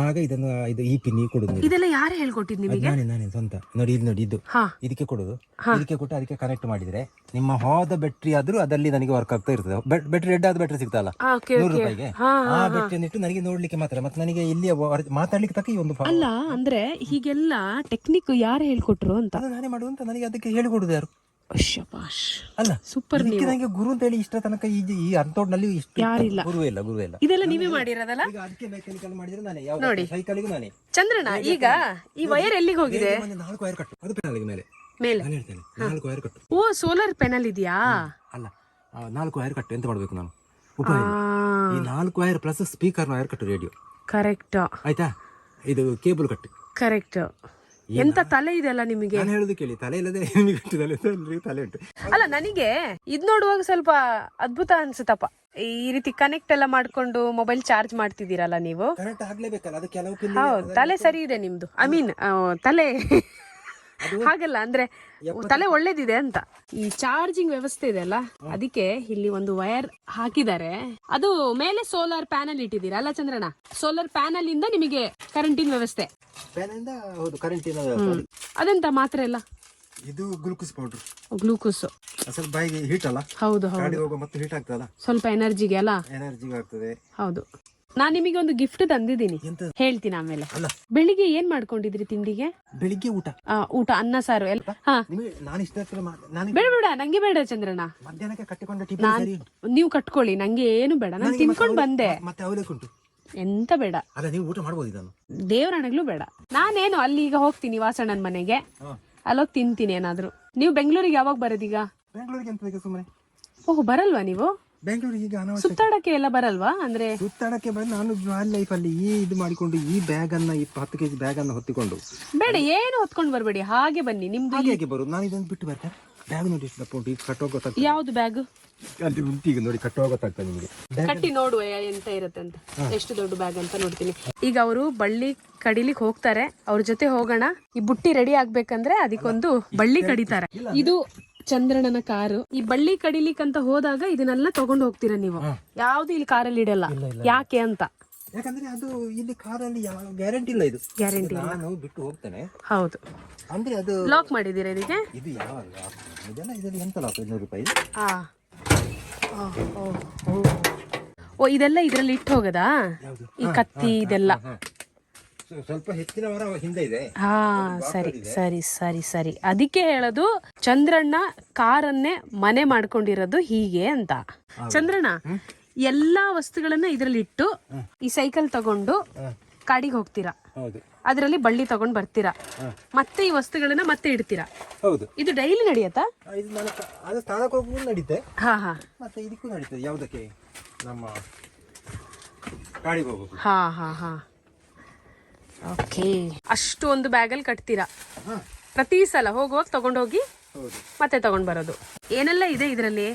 ಆಗ ಇದನ್ನು ಇದು ಈ ಪಿನ್ ಕೊಡುದು. ಇದೆಲ್ಲ ಯಾರು ಹೇಳ್ಕೊಟ್ಟಿದ್ ನಿಮಗೆ? ನಾನೇ ನಾನೇ ಸ್ವಂತ. ನೋಡಿ ಇದು ನೋಡಿ ಇದು. ಇದಕ್ಕೆ ಕೊಡುದು. ಇದಕ್ಕೆ ಕೊಟ್ಟು ಅದಕ್ಕೆ ಕನೆಕ್ಟ್ ಮಾಡಿದ್ರೆ ನಿಮ್ಮ ಹೋದ ಬ್ಯಾಟ್ರಿ ಆದ್ರೂ ಅದರಲ್ಲಿ ನನಗೆ ವರ್ಕ್ ಆಗ್ತಾ ಇರ್ತದೆ. ಬ್ಯಾಟ್ರಿ ರೆಡ್ ಆದ ಬ್ಯಾಟ್ರಿ ಸಿಗ್ತಲ್ಲ ನೂರು ರೂಪಾಯಿಗೆ. ಆ ಬ್ಯಾಟ್ರಿ ಇಟ್ಟು ನನಗೆ ನೋಡ್ಲಿಕ್ಕೆ ಮಾತ್ರ ಮತ್ತೆ ನನಗೆ ಇಲ್ಲಿ ಮಾತಾಡ್ಲಿಕ್ಕೆ ತಕ್ಕ ಈ ಒಂದು ಅಲ್ಲ ಅಂದ್ರೆ ಹೀಗೆಲ್ಲ ಟೆಕ್ನಿಕ್ ಯಾರು ಹೇಳ್ಕೊಟ್ರು ಅಂತ? ನಾನೇ ಮಾಡುವಂತ ನನಗೆ ಅದಕ್ಕೆ ಹೇಳಿಕೊಡುದು ಯಾರು? ಅಲ್ಲ ಸೂಪರ್ ನಂಗೆ ಗುರು ಅಂತ ಹೇಳಿ ಇಷ್ಟ ತನಕ ಈ ಈ ಅಂತೋಡ್ನಲ್ಲಿ ಇಷ್ಟು ಯಾರಿಲ್ಲ. ಗುರು ಇಲ್ಲ ಗುರು ಇಲ್ಲ. ಇದೆಲ್ಲ ನೀವೇ ಮಾಡಿರೋದಲ್ಲ? ಈಗ ಅದಕ್ಕೆ ಮೆಕ್ಯಾನಿಕಲ್ ಮಾಡಿದ್ರೆ ನಾನೇ ನೋಡಿ. ಸೈಕಲ್ಗೂ ನಾನೇ. ಚಂದ್ರಣ್ಣ ಈಗ ಈ ವೈರ್ ಎಲ್ಲಿಗೆ ಹೋಗಿದೆ? ನಾಲ್ಕು ವೈರ್ ಕಟ್ಟು. ಅದು ಪೆನಲ್ಗೆ ಮೇಲೆ. ಮೇಲೆ. ನಾನು ಹೇಳ್ತೇನೆ ನಾಲ್ಕು ವೈರ್ ಕಟ್ಟು. ಓ ಸೋಲಾರ್ ಪೆನಲ್ ಇದೆಯಾ? ಅಲ್ಲ ನಾಲ್ಕು ವೈರ್ ಕಟ್ಟು ಎಂತ ಮಾಡ್ಬೇಕು ನಾನು? ಉಪಾಯ ಈ ನಾಲ್ಕು ವೈರ್ ಪ್ಲಸ್ ಸ್ಪೀಕರ್ ವೈರ್ ಕಟ್ಟು ರೇಡಿಯೋ ಕರೆಕ್ಟ್ ಆಯ್ತಾ? ಇದು ಕೇಬಲ್ ಕಟ್ಟು. ಕರೆಕ್ಟ್ ಎಂತ ತಲೆ ಇದೆಲ್ಲ ನಿಮಗೆ? ನಾನು ಹೇಳುದು ಕೇಳಿ. ತಲೆ ಇಲ್ಲದೆ ನಿಮಗೆ ತಲೆ ಇಲ್ಲದೆ ಎಲ್ರಿಗೂ ತಲೆ ಉಂಟು. ಅಲ್ಲ ನನಗೆ ಇದ್ ನೋಡುವಾಗ ಸ್ವಲ್ಪ ಅದ್ಭುತ ಅನ್ಸುತ್ತಪ್ಪ. ಈ ರೀತಿ ಕನೆಕ್ಟ್ ಎಲ್ಲ ಮಾಡ್ಕೊಂಡು ಮೊಬೈಲ್ ಚಾರ್ಜ್ ಮಾಡ್ತಿದ್ದೀರಲ್ಲ ನೀವು? ಕರೆಕ್ಟ್ ಆಗ್ಲೇಬೇಕಲ್ಲ ಅದು ಕೆಲವು ಹೌದು ತಲೆ ಸರಿ ಇದೆ ನಿಮ್ದು. ಐ ಮೀನ್ ತಲೆ ಹಾಗಲ್ಲ ಅಂದ್ರೆ ತಲೆ ಒಳ್ಳೇದಿದೆ ಅಂತ. ಈ ಚಾರ್ಜಿಂಗ್ ವ್ಯವಸ್ಥೆ ಇದೆ ಅಲ್ಲ? ಅದಕ್ಕೆ ಇಲ್ಲಿ ಒಂದು ವೈರ್ ಹಾಕಿದ್ದಾರೆ. ಅದು ಮೇಲೆ ಸೋಲಾರ್ ಪ್ಯಾನಲ್ ಇಟ್ಟಿದ್ದೀರಾ ಅಲ್ಲ ಚಂದ್ರಣ್ಣ? ಸೋಲಾರ್ ಪ್ಯಾನಲ್ ಇಂದ ನಿಮಗೆ ಕರೆಂಟಿನ ವ್ಯವಸ್ಥೆ. ಹೌದು ಕರೆಂಟಿನ ಅದೆಂತ ಮಾತ್ರ ಅಲ್ಲ ಇದು ಗ್ಲೂಕೋಸ್ ಪೌಡರ್. ಗ್ಲೂಕೋಸ್. ಅಸಲ್ ಬಾಯಿಗೆ ಹೀಟ್ ಅಲ್ಲ? ಹೌದು ಹೌದು. ಮತ್ತೆ ಹೀಟ್ ಆಗ್ತದಲ್ಲ? ಸ್ವಲ್ಪ ಎನರ್ಜಿಗೆ ಅಲ್ಲ? ಎನರ್ಜಿ ಆಗ್ತದೆ. ಹೌದು. ನಾನ್ ನಿಮಗೆ ಒಂದು ಗಿಫ್ಟ್ ತಂದಿದ್ದೀನಿ. ಎಂತ? ಹೇಳ್ತೀನಿ ಆಮೇಲೆ. ಅಲ್ಲ. ಬೆಳಿಗ್ಗೆ ಏನ್ ಮಾಡ್ಕೊಂಡಿದ್ರಿ ತಿಂಡಿಗೆ? ಬೆಳಿಗ್ಗೆ ಊಟ. ಆ, ಊಟ ಅನ್ನ ಸಾರು ಎಲ್ಲ. ಹಾ. ನಿಮಗೆ ನಾನು ಇಷ್ಟ ಆಗ್ತದೆ ನನಗೆ ಬೇಡ ಬೇಡ ನಂಗೆ ಬೇಡ ಚಂದ್ರಣ್ಣ. ಮಧ್ಯಾಹ್ನಕ್ಕೆ ಕಟ್ಟಿಕೊಂಡ ಟಿಫಿನ್ ನೀವು ಕಟ್ಕೊಳ್ಳಿ ನಂಗೆ ಏನು ಬೇಡ. ನಾನು ನನಗೆ ತಿನ್ಕೊಂಡ್ ಅವಲಕ್ಕಿ- ಬಂದೆ. ಮತ್ತೆ ಅವಲಕ್ಕಿ ಉಂಟು. ಎಂತ ಬೇಡ. ಅಲ್ಲ ನೀವು ಊಟ ಮಾಡ್ಬೋದು ಇದನ್ನು. ದೇವರಣಗ್ಲು ಬೇಡ. ನಾನೇನು ಅಲ್ಲಿ ಈಗ ಹೋಗ್ತೀನಿ ವಾಸಣ್ಣನ ಮನೆಗೆ. ಹಾ. ಅಲ್ಲೋಗಿ ತಿಂತೀನಿ ಏನಾದ್ರು. ನೀವು ಬೆಂಗಳೂರಿಗೆ ಯಾವಾಗ ಬರೋದೀಗ? ಬೆಂಗಳೂರಿಗೆ ಎಂತ ಬೇಕು ಸುಮ್ಮನೆ ಓಹ್ ಬರಲ್ವಾ ನೀವು? ಬೆಂಗಳೂರಿಗೆ ಈಗ ಅನಾವಶ್ಯಕ ಸುತ್ತಾಡಕ್ಕೆ ಎಲ್ಲ ಬರಲ್ವಾ? ಅಂದ್ರೆ ಸುತ್ತಾಡಕ್ಕೆ ಬಂದು ನಾನು ಲೈಫಲ್ಲಿ ಈ ಇದು ಮಾಡಿಕೊಂಡು ಈ ಬ್ಯಾಗ್ ಅನ್ನ ಈ ಹತ್ತು ಕೆಜಿ ಬ್ಯಾಗ್ ಅನ್ನ ಹೊತ್ತಿಕೊಂಡು ಬೇಡ ಏನು ಹೊತ್ಕೊಂಡು ಬರಬೇಡಿ. ಹಾಗೆ ಬನ್ನಿ. ನಿಮ್ದು ಹಾಗೆ ಹೇಗೆ ಬರುದು. ನಾನು ಇದನ್ನು ಬಿಟ್ಟು ಬರ್ತಾ ಬ್ಯಾಗ್ ನೋಡಿ ಎಷ್ಟು ದಪ್ಪ ಉಂಟು. ಈಗ ಕಟ್ಟೋಗ ಗೊತ್ತಾಗ್ತದೆ ಯಾವ್ದು ಬ್ಯಾಗ್ ಅಲ್ಲಿ ಉಂಟು. ಈಗ ನೋಡಿ ಕಟ್ಟೋಗ ಗೊತ್ತಾಗ್ತದೆ ನಿಮಗೆ. ಕಟ್ಟಿ ನೋಡುವ ಎಂತ ಇರುತ್ತೆ ಅಂತ. ಎಷ್ಟು ದೊಡ್ಡ ಬ್ಯಾಗ್ ಅಂತ ನೋಡ್ತೀನಿ. ಈಗ ಅವರು ಬಳ್ಳಿ ಕಡಿಲಿಕ್ ಹೋಗ್ತಾರೆ. ಅವ್ರ ಜೊತೆ ಹೋಗೋಣ. ಈ ಬುಟ್ಟಿ ರೆಡಿ ಆಗ್ಬೇಕಂದ್ರೆ ಅದಕ್ಕೊಂದು ಬಳ್ಳಿ ಕಡಿತಾರೆ. ಇದು ಚಂದ್ರಣ್ಣನ ಕಾರು. ಈ ಬಳ್ಳಿ ಕಡಿಲಿಕ್ಕಂತ ಹೋದಾಗ ಇದನ್ನೆಲ್ಲ ತಗೊಂಡು ಹೋಗ್ತೀರಾ ನೀವು? ಯಾವ್ದು ಇಲ್ಲಿ ಕಾರಲ್ಲಿ ಇಡಲ್ಲ. ಯಾಕೆ ಅಂತ. ಯಾಕಂದ್ರೆ ಅದು ಇಲ್ಲಿ ಕಾರಲ್ಲಿ ಯಾವ ಗ್ಯಾರಂಟಿ ಇಲ್ಲ ಇದು. ಗ್ಯಾರಂಟಿ ನಾನು ಬಿಟ್ಟು ಹೋಗ್ತೇನೆ. ಹೌದು. ಅಂದ್ರೆ ಅದು ಲಾಕ್ ಮಾಡಿದ್ದೀರಾ ಇದಕ್ಕೆ ಇದು ಯಾವ ಇದೆಲ್ಲ ಇದರಲ್ಲಿ ಎಂತ ಲಾಕ್ ಐನೂರು ರೂಪಾಯಿ ಆ. ಓ, ಇದೆಲ್ಲ ಇದರಲ್ಲಿ ಇಟ್ಟು ಹೋಗದಾ? ಈ ಕತ್ತಿ ಇದೆಲ್ಲ. ಹಾ. ಸ್ವಲ್ಪ ಹೆಚ್ಚಿನ ವರ ಹಿಂದೆ ಇದೆ. ಹಾ ಸರಿ ಸರಿ ಸರಿ ಸರಿ. ಅದಕ್ಕೆ ಹೇಳೋದು ಚಂದ್ರಣ್ಣ ಕಾರನ್ನೇ ಮನೆ ಮಾಡ್ಕೊಂಡಿರೋದು ಹೀಗೆ ಅಂತ. ಚಂದ್ರಣ್ಣ ಎಲ್ಲಾ ವಸ್ತುಗಳನ್ನ ಇದ್ರಲ್ಲಿ ಇಟ್ಟು ಈ ಸೈಕಲ್ ತಗೊಂಡು ಕಾಡಿಗೆ ಹೋಗ್ತೀರಾ? ಅದರಲ್ಲಿ ಬಳ್ಳಿ ತಗೊಂಡ್ ಬರ್ತೀರಾ? ಮತ್ತೆ ಈ ವಸ್ತುಗಳನ್ನ ಮತ್ತೆ ಇಡ್ತೀರಾ? ಹೌದು. ಇದು ಡೈಲಿ ನಡೆಯತ್ತಾ? ಇದು ಅದು ನಡೀತೆ. ಹಾ ಹಾ. ಮತ್ತೆ ಇದಕ್ಕೂ ನಡೀತದೆ ಯಾವುದಕ್ಕೆ? ನಮ್ಮ ಕಾಡಿಗೆ ಹೋಗೋದು. ಹಾ ಹಾ ಹಾ. ಓಕೆ. ಅಷ್ಟು ಒಂದು ಬ್ಯಾಗಲ್ಲಿ ಕಟ್ತೀರಾ? ಹಾ ಪ್ರತಿ ಸಲ ಹೋಗುವಾಗ ತಗೊಂಡೋಗಿ ಮತ್ತೆ ತಗೊಂಡ್ ಬರೋದು. ಏನೆಲ್ಲ ಇದೆ ಇದರಲ್ಲಿ?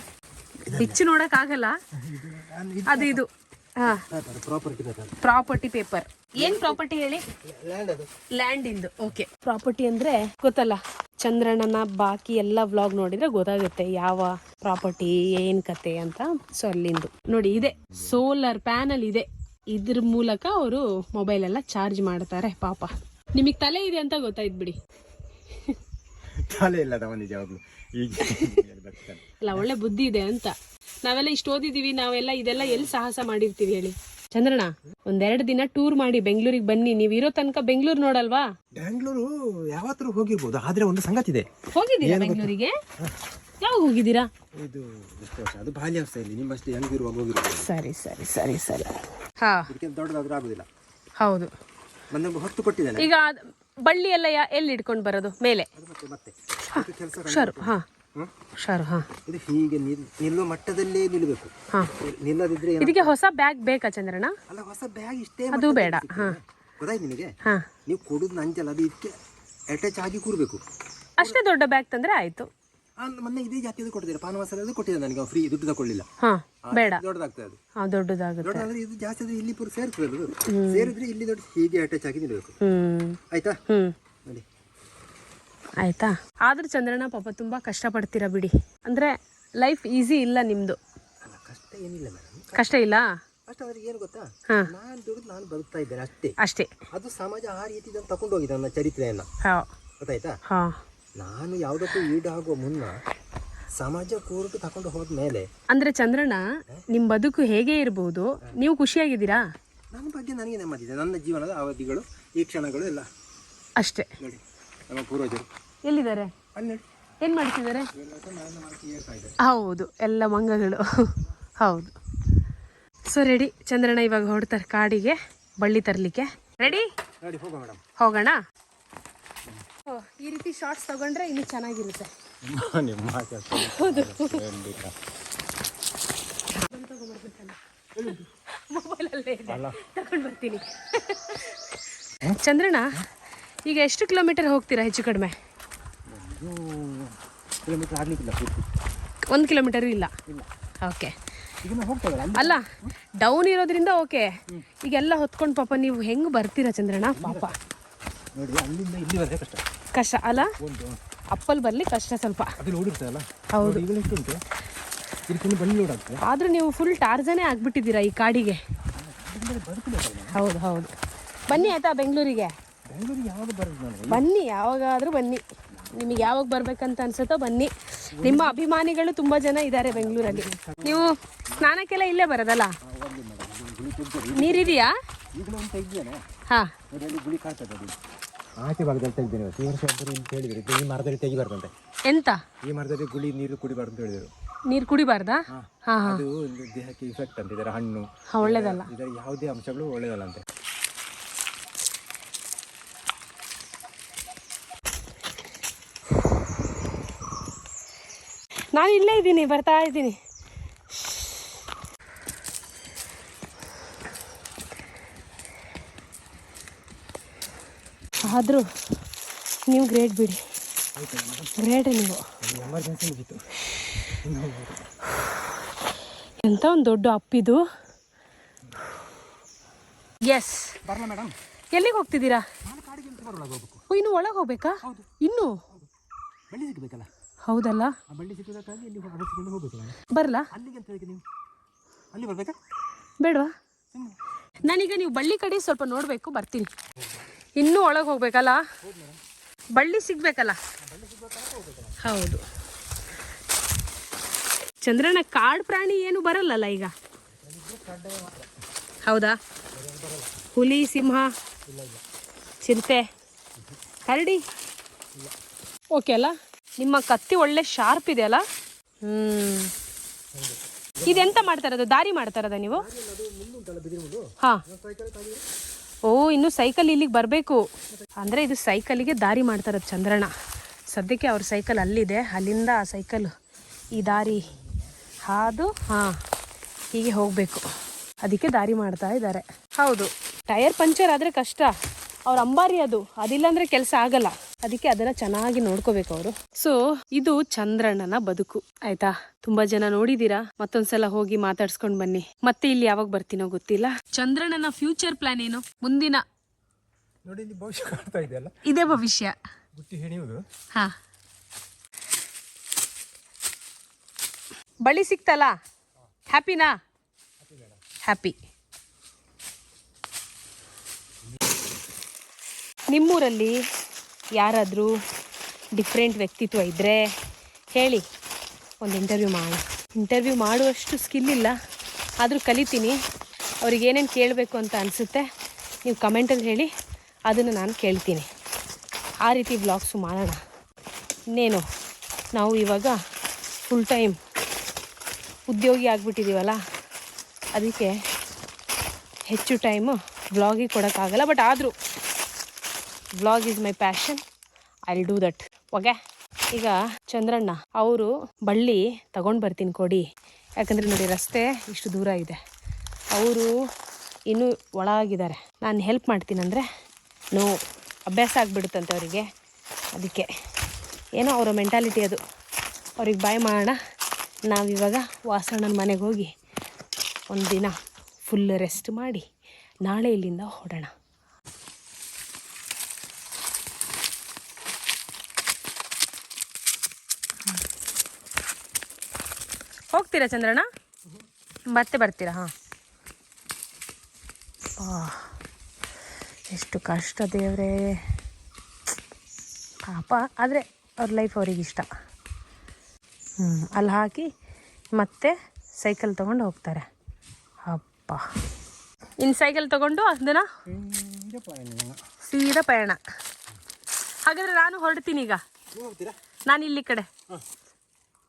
ಹೆಚ್ಚು ನೋಡಕ್ ಆಗಲ್ಲ. ಅದು ಇದು. Property paper. ಏನ್ ಪ್ರಾಪರ್ಟಿ ಹೇಳಿ? ಲ್ಯಾಂಡ್ ಇಂದು. ಓಕೆ. ಪ್ರಾಪರ್ಟಿ ಅಂದ್ರೆ ಗೊತ್ತಲ್ಲ ಚಂದ್ರಣ್ಣನ ಬಾಕಿ ಎಲ್ಲ ವ್ಲಾಗ್ ನೋಡಿದ್ರೆ ಗೊತ್ತಾಗುತ್ತೆ ಯಾವ ಪ್ರಾಪರ್ಟಿ, ಏನ್ ಕತೆ ಅಂತ. ಸೊ ಅಲ್ಲಿಂದು. ನೋಡಿ, ಇದೆ. ಸೋಲಾರ್ ಪ್ಯಾನಲ್ ಇದೆ. ಇದ್ರ ಮೂಲಕ ಅವರು ಮೊಬೈಲ್ ಎಲ್ಲ ಚಾರ್ಜ್ ಮಾಡ್ತಾರೆ ಪಾಪ. ನಿಮಗೆ ತಲೆ ಇದೆ ಅಂತ ಗೊತ್ತಾಯ್ತು ಬಿಡಿ. ತಲೆ ಇಲ್ಲ. ಅಲ್ಲ ಒಳ್ಳೆ ಬುದ್ಧಿ ಇದೆ ಅಂತ. ನಾವೆಲ್ಲ ಇಷ್ಟು ಓದಿದೀವಿ ನಾವೆಲ್ಲ ಇದೆಲ್ಲ ಎಲ್ಲಿ ಸಾಹಸ ಮಾಡಿರ್ತೀವಿ ಹೇಳಿ. ಚಂದ್ರಣ್ಣ ಒಂದೆರಡು ದಿನ ಟೂರ್ ಮಾಡಿ ಬೆಂಗಳೂರಿಗೆ ಬನ್ನಿ. ನೀವ್ ಇರೋ ತನಕ ಬೆಂಗಳೂರು ನೋಡಲ್ವಾ? ಬೆಂಗಳೂರು ಯಾವತ್ತೂ ಹೋಗಿರ್ಬೋದು ಆದ್ರೆ ಒಂದು ಸಂಗತಿ ಇದೆ ಹೋಗಿದ್ದೀರಾ ಬೆಂಗಳೂರಿಗೆ? ಯಾವಾಗ ಹೋಗಿದ್ದೀರಾ? ಇದು ಎಷ್ಟು ವರ್ಷ ಅದು ಬಾಲ್ಯಾವಸ್ಥೆಯಲ್ಲಿ ನಿಮ್ಮಷ್ಟು ಹೆಂಗಿರುವಾಗ ಹೋಗಿರ್ಬೋದು ಸರಿ ಸರಿ ಸರಿ ಸರಿ. ಹಾ. ಇದಕ್ಕೆ ದೊಡ್ಡದಾದ್ರೂ ಆಗೋದಿಲ್ಲ. ಹೌದು. ಮೊನ್ನೆ ಹೊತ್ತು ಕೊಟ್ಟಿದ್ದಾನೆ. ಈಗ ಅದ್- ಬಳ್ಳಿ ಎಲ್ಲ ಯಾ- ಎಲ್ಲಿ ಇಟ್ಕೊಂಡು ಬರೋದು? ಮೇಲೆ. ಅದು ಮತ್ತೆ ಮತ್ತೆ. ಕೆಲಸ ಹುಷಾರು ಹಾ? ಹುಷಾರು ಹಾ. ಇದು ಹೀಗೆ ನಿಲ್- ನಿಲ್ಲುವ ಮಟ್ಟದಲ್ಲೇ ನಿಲ್ಲಬೇಕು ಹಾ. ನಿಲ್ಲದಿದ್ರೆ ಏನು- ಇದಕ್ಕೆ ಹೊಸ ಬ್ಯಾಗ್ ಬೇಕಾ ಚಂದ್ರಣ್ಣ? ಅಲ್ಲ ಹೊಸ ಬ್ಯಾಗ್ ಇಷ್ಟೇ ಅದು ಬೇಡ, ಹಾಂ. ಗೊತ್ತಾಯ್ತು ನಿಮಗೆ ಹಾ. ನೀವು ಕೊಡುದು ನಂಜಲ್ಲ ಅದು ಇದಕ್ಕೆ ಅಟ್ಯಾಚ್ ಆಗಿ ಕೂರಬೇಕು. ಅಷ್ಟೇ ದೊಡ್ಡ ಬ್ಯಾಗ್ ತಂದ್ರೆ ಆಯ್ತು. ಮೊನ್ನೆ ಇದೇ ಜಾತಿಯದು ಕೊಟ್ಟಿದ್ದಾರೆ. ಪಾನ ಮಸಾಲೆ ಕೊಟ್ಟಿದ್ದಾರೆ ನನಗೆ. ಫ್ರೀ ದುಡ್ಡು ತಗೊಳ್ಳಿಲ್ಲ. ಹಾ ಬೇಡ. ದೊಡ್ಡದಾಗ್ತದೆ ಅದು. ಹಾ ದೊಡ್ಡದಾಗುತ್ತೆ. ದೊಡ್ಡದಾದ್ರೆ ಇದು ಜಾಸ್ತಿ ಆದ್ರೆ ಇಲ್ಲಿ ಪೂರ ಸೇರ್ತದೆ ಅದು. ಸೇರಿದ್ರೆ ಇಲ್ಲಿ ದೊಡ್ಡ ಹೀಗೆ ಅಟ್ಯಾಚ್ ಆಗಿ ನಿಲ್ಬೇಕು. ಆಯ್ತಾ? ನೋಡಿ. ಆಯ್ತಾ? ಆದ್ರೂ ಚಂದ್ರಣ್ಣ ಪಾಪ ತುಂಬಾ ಕಷ್ಟ ಪಡ್ತೀರಾ ಬಿಡಿ. ಅಂದ್ರೆ ಲೈಫ್ ಈಸಿ ಇಲ್ಲ ನಿಮ್ದು. ಕಷ್ಟ ಏನಿಲ್ಲ ಮೇಡಮ್ ಕಷ್ಟ ಇಲ್ಲ? ಕಷ್ಟ ಅಂದ್ರೆ ಏನು ಗೊತ್ತಾ. ನಾನು ದುಡಿದು ನಾನು ಬದುಕ್ತಾ ಇದ್ದೇನೆ ಅಷ್ಟೇ. ಅಷ್ಟೇ. ಅದು ಸಮಾಜ ಆ ರೀತಿ ತಗೊಂಡು ಹೋಗಿದೆ ನನ್ನ ಚರಿತ್ರೆಯನ್ನ. ಗೊತ್ತಾಯ್ತಾ? ನಾನು ಯಾವುದಕ್ಕೂ ಈಡಾಗುವ ಮುನ್ನ ಸಮಾಜ ಕೂರ್ಟು ತಕೊಂಡು ಹೋದ ಮೇಲೆ ಅಂದ್ರೆ ಚಂದ್ರಣ್ಣ ನಿಮ್ ಬದುಕು ಹೇಗೆ ಇರಬಹುದು ನೀವು ಖುಷಿಯಾಗಿದ್ದೀರಾ? ನನ್ನ ಬಗ್ಗೆ ನನಗೆ ನೆಮ್ಮದಿದೆ ನನ್ನ ಜೀವನದ ಅವಧಿಗಳು ಈ ಕ್ಷಣಗಳು ಎಲ್ಲ. ಅಷ್ಟೇ. ನೋಡಿ ನಮ್ಮ ಪೂರ್ವಜರು. ಎಲ್ಲಿದ್ದಾರೆ? ಅಲ್ಲಿ. ನೋಡಿ ಏನ್ ಮಾಡ್ತಿದ್ದಾರೆ? ಹೌದು ಎಲ್ಲ ಮಂಗಗಳು. ಹೌದು. ಸೊ ರೆಡಿ ಚಂದ್ರಣ್ಣ ಇವಾಗ ಹೊಡ್ತಾರೆ ಕಾಡಿಗೆ ಬಳ್ಳಿ ತರಲಿಕ್ಕೆ. ರೆಡಿ ನೋಡಿ ಹೋಗೋ ಮೇಡಮ್ ಹೋಗೋಣ? ಈ ರೀತಿ ಶಾರ್ಟ್ಸ್ ತಗೊಂಡ್ರೆ ಇನ್ನು ಚೆನ್ನಾಗಿರುತ್ತೆ. ನಿಮ್ಮ ಮೊಬೈಲಲ್ಲೇ ತಗೊಂಡು ಬರ್ತೀನಿ ಚಂದ್ರಣ್ಣ ಈಗ ಎಷ್ಟು ಕಿಲೋಮೀಟರ್ ಹೋಗ್ತೀರಾ ಹೆಚ್ಚು ಕಡಿಮೆ? ಕಿಲೋಮೀಟರ್ ಆಗ್ಲಿಕ್ಕಿಲ್ಲ ಪೂರ್ತಿ. ಒಂದು ಕಿಲೋಮೀಟರ್ ಇಲ್ಲ. ಓಕೆ ಅಲ್ಲ? ಡೌನ್ ಇರೋದ್ರಿಂದ ಓಕೆ ಈಗೆಲ್ಲ ಹೊತ್ಕೊಂಡು ಪಾಪ ನೀವು ಹೆಂಗೆ ಬರ್ತೀರಾ ಚಂದ್ರಣ್ಣ? ಪಾಪ. ನೋಡಿ ಅಲ್ಲಿಂದ ಇಲ್ಲಿ ಬಂದರೆ ಕಷ್ಟ. ಕಷ್ಟ ಅಲ್ಲ? ಅಪ್ಪಲ್ಲಿ ಅಪ್ಪಲ್ ಬರ್ಲಿ ಕಷ್ಟ ಸ್ವಲ್ಪ. ಹೌದು. ಆದ್ರೂ ನೀವು ಫುಲ್ ಟಾರ್ಜನೇ ಆಗ್ಬಿಟ್ಟಿದ್ದೀರಾ ಈ ಕಾಡಿಗೆ? ಹೌದು ಹೌದು. ಬನ್ನಿ ಆಯ್ತಾ ಬೆಂಗಳೂರಿಗೆ? ಬನ್ನಿ ಯಾವಾಗಾದ್ರೂ ಬನ್ನಿ. ನಿಮಗೆ ಯಾವಾಗ ಬರ್ಬೇಕಂತ ಅನ್ಸುತ್ತೋ ಬನ್ನಿ. ನಿಮ್ಮ ಅಭಿಮಾನಿಗಳು ತುಂಬಾ ಜನ ಇದ್ದಾರೆ ಬೆಂಗಳೂರಲ್ಲಿ. ನೀವು ಸ್ನಾನಕ್ಕೆಲ್ಲ ಇಲ್ಲೇ ಬರೋದಲ್ಲ? ನೀರಿದೆಯಾ? ಹಾ. ಆಚೆ ಭಾಗದಲ್ಲಿ ತೆಗ್ದೇನೆ ಇವತ್ತು. ಈ ವರ್ಷ ಒಬ್ಬರು ಇಲ್ಲಿ ಹೇಳಿದ್ರು ಇದು ಈ ಮರದಲ್ಲಿ ತೆಗಿಬಾರ್ದಂತೆ ಎಂತ? ಈ ಮರದಲ್ಲಿ ಗುಳಿ ನೀರು ಕುಡಿಬಾರ್ದು ಅಂತ ಹೇಳಿದ್ರು. ನೀರು ಕುಡಿಬಾರ್ದಾ? ಹಾ. ಹಾ ಅದು ಒಂದು ದೇಹಕ್ಕೆ ಇಫೆಕ್ಟ್ ಅಂತ ಇದರ ಹಣ್ಣು. ಹಾ ಒಳ್ಳೇದಲ್ಲ. ಇದರ ಯಾವುದೇ ಅಂಶಗಳು ಒಳ್ಳೇದಲ್ಲಂತೆ ಅಂತೆ. ನಾನು ಇಲ್ಲೇ ಇದ್ದೀನಿ ಬರ್ತಾ ಇದ್ದೀನಿ. ಆದರೂ ನೀವು ಗ್ರೇಟ್ ಬಿಡಿ. ಗ್ರೇಟ್ ನೀವು. ಎಂತ ಒಂದು ದೊಡ್ಡ ಅಪ್ಪಿದು. ಎಸ್ ಎಲ್ಲಿಗೆ ಹೋಗ್ತಿದ್ದೀರಾ? ಇನ್ನು ಒಳಗೆ ಹೋಗ್ಬೇಕಾ? ಇನ್ನು? ಹೌದಲ್ಲ? ಬರಲಾ ಬಳ್ಳಿ ಸಿಕ್ಕಬೇಕಾಗಿ ಇಲ್ಲಿ ಅಗಸಿಕೊಂಡು ಹೋಗ್ಬೇಕು ಬರಲ್ಲ ಅಲ್ಲಿಗೆ ಅಂತ ಹೇಗೆ ನೀವು? ಅಲ್ಲಿ ಬರ್ಬೇಕಾ? ಬೇಡವಾ? ನಾನೀಗ ನೀವು ಬಳ್ಳಿ ಕಡೆ ಸ್ವಲ್ಪ ನೋಡಬೇಕು ಬರ್ತೀನಿ. ಇನ್ನೂ ಒಳಗೆ ಹೋಗ್ಬೇಕಲ್ಲ? ಬಳ್ಳಿ ಸಿಗ್ಬೇಕಲ್ಲ? ಹೌದು. ಚಂದ್ರನ ಕಾಡು ಪ್ರಾಣಿ ಏನು ಬರಲ್ಲಲ್ಲ ಈಗ? ಹೌದಾ? ಹುಲಿ ಸಿಂಹ ಚಿರತೆ ಕರಡಿ? ಓಕೆ ಅಲ್ಲ? ನಿಮ್ಮ ಕತ್ತಿ ಒಳ್ಳೆ ಶಾರ್ಪ್ ಇದೆ ಅಲ್ಲ? ಹ್ಮ್. ಇದೆಂತ ಮಾಡ್ತಾರದು ದಾರಿ ಮಾಡ್ತಾರದ ನೀವು? ಹಾ. ಓ ಇನ್ನು ಸೈಕಲ್ ಇಲ್ಲಿಗೆ ಬರಬೇಕು. ಅಂದರೆ ಇದು ಸೈಕಲಿಗೆ ದಾರಿ ಮಾಡ್ತಾರೆ ಚಂದ್ರಣ್ಣ. ಸದ್ಯಕ್ಕೆ ಅವ್ರ ಸೈಕಲ್ ಅಲ್ಲಿದೆ. ಅಲ್ಲಿಂದ ಆ ಸೈಕಲ್ ಈ ದಾರಿ ಹಾದು ಹಾಂ ಹೀಗೆ ಹೋಗಬೇಕು. ಅದಕ್ಕೆ ದಾರಿ ಮಾಡ್ತಾ ಇದ್ದಾರೆ ಹೌದು. ಟೈರ್ ಪಂಚರ್ ಆದರೆ ಕಷ್ಟ. ಅವ್ರ ಅಂಬಾರಿ ಅದು. ಅದಿಲ್ಲಾಂದರೆ ಕೆಲಸ ಆಗಲ್ಲ. ಅದಕ್ಕೆ ಅದನ್ನ ಚೆನ್ನಾಗಿ ನೋಡ್ಕೋಬೇಕು ಅವರು. ಸೊ ಇದು ಚಂದ್ರಣ್ಣನ ಬದುಕು. ಆಯ್ತಾ? ತುಂಬಾ ಜನ ನೋಡಿದೀರಾ? ಮತ್ತೊಂದ್ಸಲ ಹೋಗಿ ಮಾತಾಡ್ಸ್ಕೊಂಡ್ ಬನ್ನಿ. ಮತ್ತೆ ಇಲ್ಲಿ ಯಾವಾಗ ಬರ್ತೀನೋ ಗೊತ್ತಿಲ್ಲ. ಚಂದ್ರಣ್ಣನ ಫ್ಯೂಚರ್ ಪ್ಲಾನ್ ಏನು? ಮುಂದಿನ ನೋಡಿ ಇಲ್ಲಿ ಭವಿಷ್ಯ ಕಾಣ್ತಾ ಇದೆಯಲ್ಲ? ಇದೇ ಭವಿಷ್ಯ. ಹಾ. ಬಳಿ ಸಿಕ್ತಲ್ಲ? ಹ್ಯಾಪಿನಾ ಹ್ಯಾಪಿ ನಿಮ್ಮೂರಲ್ಲಿ ಯಾರಾದರೂ ಡಿಫ್ರೆಂಟ್ ವ್ಯಕ್ತಿತ್ವ ಇದ್ದರೆ ಹೇಳಿ, ಒಂದು ಇಂಟರ್ವ್ಯೂ ಮಾಡಿ. ಇಂಟರ್ವ್ಯೂ ಮಾಡುವಷ್ಟು ಸ್ಕಿಲ್ ಇಲ್ಲ, ಆದರೂ ಕಲಿತೀನಿ. ಅವ್ರಿಗೆ ಏನೇನು ಕೇಳಬೇಕು ಅಂತ ಅನಿಸುತ್ತೆ, ನೀವು ಕಮೆಂಟಲ್ಲಿ ಹೇಳಿ, ಅದನ್ನು ನಾನು ಕೇಳ್ತೀನಿ. ಆ ರೀತಿ ವ್ಲಾಗ್ಸು ಮಾಡೋಣ. ಇನ್ನೇನು, ನಾವು ಇವಾಗ ಫುಲ್ ಟೈಮ್ ಉದ್ಯೋಗಿ ಆಗಿಬಿಟ್ಟಿದ್ದೀವಲ್ಲ ಅದಕ್ಕೆ ಹೆಚ್ಚು ಟೈಮು ವ್ಲಾಗಿಗೆ ಕೊಡೋಕ್ಕಾಗಲ್ಲ ಬಟ್ ಆದರೂ vlog is my passion I will do that okay ಈಗ ಚಂದ್ರಣ್ಣ, ಅವರು ಬಳ್ಳಿ ತಗೊಂಡು ಬರ್ತೀನಿ ಕೊಡಿ. ಯಾಕಂದರೆ ನೋಡಿ ರಸ್ತೆ ಇಷ್ಟು ದೂರ ಇದೆ. ಅವರು ಇನ್ನೂ ಒಳಗಿದ್ದಾರೆ. ನಾನು ಹೆಲ್ಪ್ ಮಾಡ್ತೀನಂದರೆ ನೋ ಅಭ್ಯಾಸ ಆಗಿಬಿಡುತ್ತಂತೆ ಅವರಿಗೆ. ಅದಕ್ಕೆ ಏನೋ ಅವರ ಮೆಂಟಾಲಿಟಿ ಅದು. ಅವ್ರಿಗೆ ಬಾಯ್ ಮಾಡೋಣ. ನಾವಿವಾಗ ವಾಸಣ್ಣನ ಮನೆಗೆ ಹೋಗಿ ಒಂದು ದಿನ ಫುಲ್ ರೆಸ್ಟ್ ಮಾಡಿ ನಾಳೆ ಇಲ್ಲಿಂದ ಹೊರಡೋಣ. ಹೋಗ್ತೀರಾ ಚಂದ್ರಣ್ಣ? ಮತ್ತೆ ಬರ್ತೀರಾ ಹಾಂ. ಎಷ್ಟು ಕಷ್ಟ ದೇವರೇ. ಪಾಪ ಆದರೆ ಅವ್ರ ಲೈಫ್ ಅವರಿಗಿಷ್ಟ ಇಷ್ಟ. ಹ್ಞೂ ಅಲ್ಲಿ ಹಾಕಿ ಮತ್ತೆ ಸೈಕಲ್ ತೊಗೊಂಡು ಹೋಗ್ತಾರೆ. ಅಪ್ಪ. ಇನ್ನು ಸೈಕಲ್ ತೊಗೊಂಡು ಅದನ್ನ ಸೀದಾ ಪಯಣ. ಹಾಗಾದರೆ ನಾನು ಹೊರಡ್ತೀನಿ ಈಗ. ನಾನು ಇಲ್ಲಿ ಕಡೆ.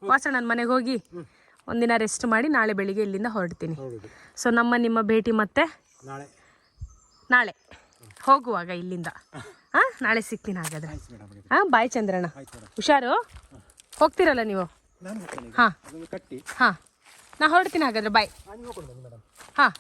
ವಾಸಣ್ಣನ ಮನೆಗೆ ಹೋಗಿ. ಒಂದಿನ ರೆಸ್ಟ್ ಮಾಡಿ ನಾಳೆ ಬೆಳಿಗ್ಗೆ ಇಲ್ಲಿಂದ ಹೊರಡ್ತೀನಿ. ಸೊ ನಮ್ಮ ನಿಮ್ಮ ಭೇಟಿ ಮತ್ತೆ ನಾಳೆ. ಹೋಗುವಾಗ ಇಲ್ಲಿಂದ. ಹಾಂ ನಾಳೆ ಸಿಗ್ತೀನಿ ಹಾಗಾದ್ರೆ. ಹಾಂ ಬಾಯ್ ಚಂದ್ರಣ್ಣ. ಹುಷಾರು? ಹೋಗ್ತೀರಲ್ಲ ನೀವು? ಹಾಂ. ಹಾಂ. ನಾ ಹೊರಡ್ತೀನಿ ಹಾಗಾದ್ರೆ. ಬಾಯ್ ಹಾಂ.